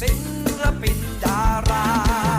ศิลปินดารา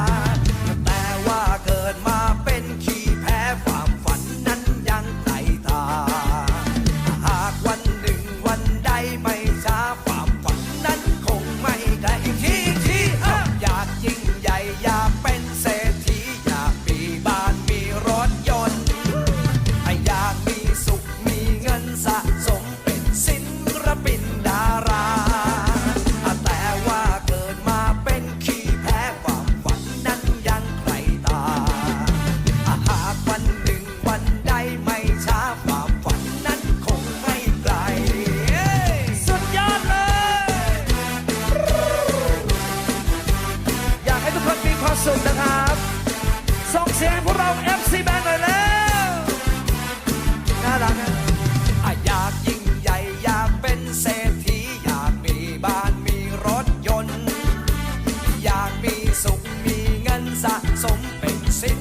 เรานะอยากยิ่งใหญ่อยากเป็นเศรษฐีอยากมีบ้านมีรถยนต์ อยากมีสุขมีเงินสะสมเป็นสิน